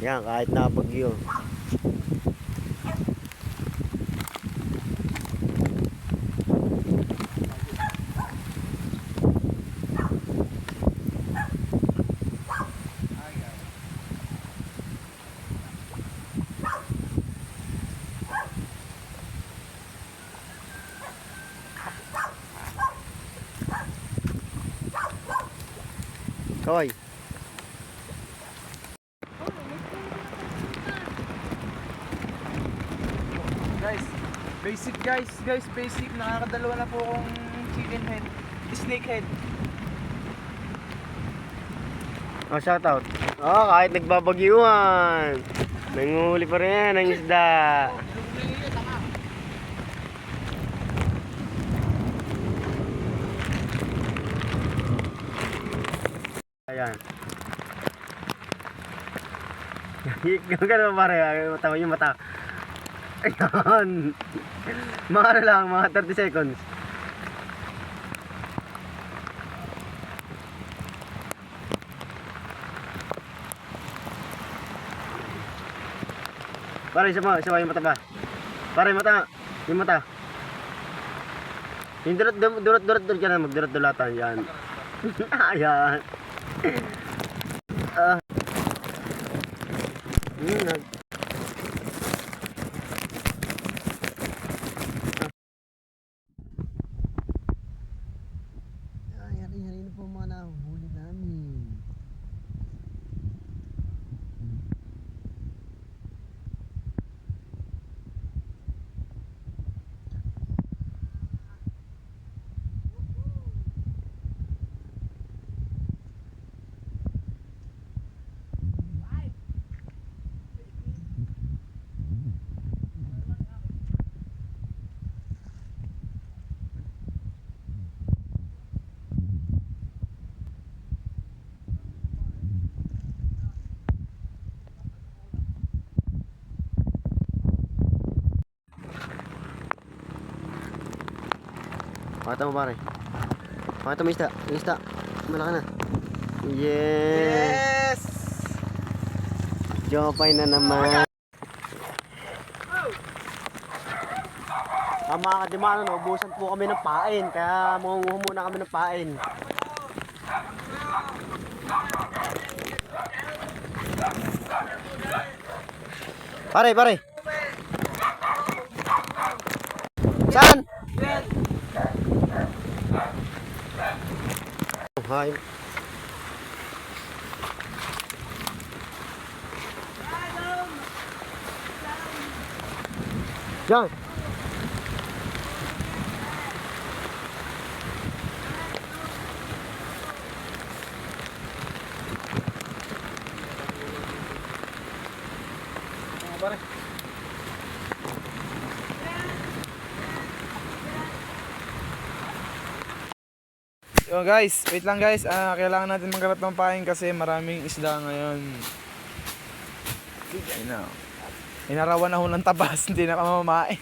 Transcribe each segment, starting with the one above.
Yan, kahit napagyo. Kaway. Basic guys, guys, basic. Nakakadalawa na po akong chicken head. Snake head. Oh, shout out. Oh, kahit nagbabagyuhan. Nanguli pa rin ng isda. Ayan. Gano'n pare, mata yung mata. Ayan. Mga ano lang, mga 30 seconds. Pare, isa mo, isa mo yung mata ba? Pare, mata. Yung mata. Yung durot, durot, durot, durot, yan, magdurot dulatan, yan. Ayan. Ah. Hmm, nag... Ay, hari-hari na po mga nahuli namin. Pakita mo pare. Pakita mo isda. Yung isda. Malaki na. Yeah. Yes! Jopay na naman. Ah, mga kadimano, naubusan po kami ng pain. Kaya mangunguha muna kami ng pain. Pare, pare. Saan? Hi. Yo guys, wait lang guys. Ah, kailangan natin magkalat ng pain kasi maraming isda ngayon. Na. oh. Inarawan na ho ng tabas, hindi na kamamain.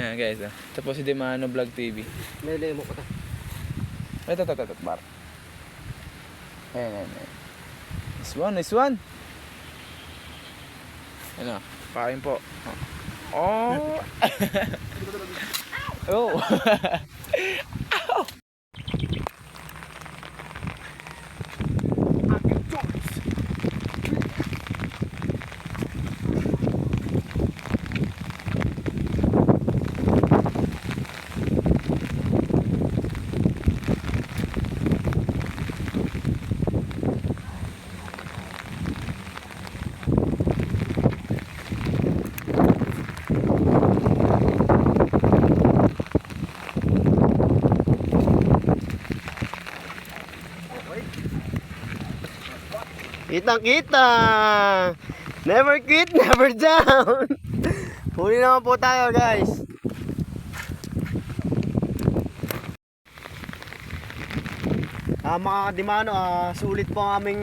Ayan guys, ah. tapos si Demano Vlog TV. Lele mo ko ta. Ito, ito, ito, ito, bar. Ayan, ayan, ayan. Nice one, nice one. Ano, pain po. Oh. oh. Kitang kita. Never quit, never down. Huli naman po tayo, guys. Ah, mga kadimano, ah, sulit po ang aming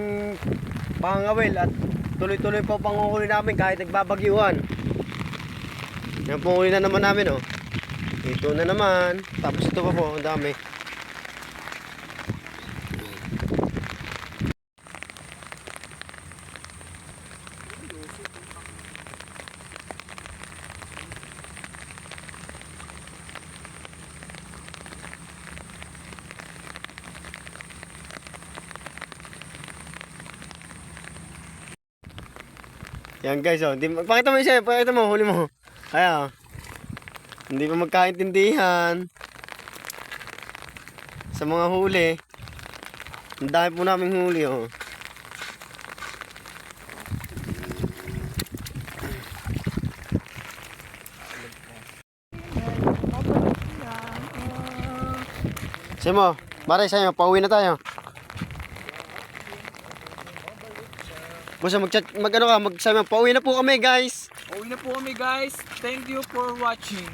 pangawil at tuloy-tuloy po panguhuli namin kahit nagbabagyuhan. Yan po huli na naman namin, oh. Ito na naman. Tapos ito pa po, ang dami. Yan guys, oh. Hindi, pakita mo isa, pakita mo, huli mo. Kaya, oh. Hindi pa magkaintindihan. Sa mga huli. Ang dami po namin huli, oh. Simo, Mare, sa'yo, pauwi na tayo. Basta mag mag ano ka, mag sabi mo, pauwi na po kami guys. Uwi na po kami guys. Thank you for watching.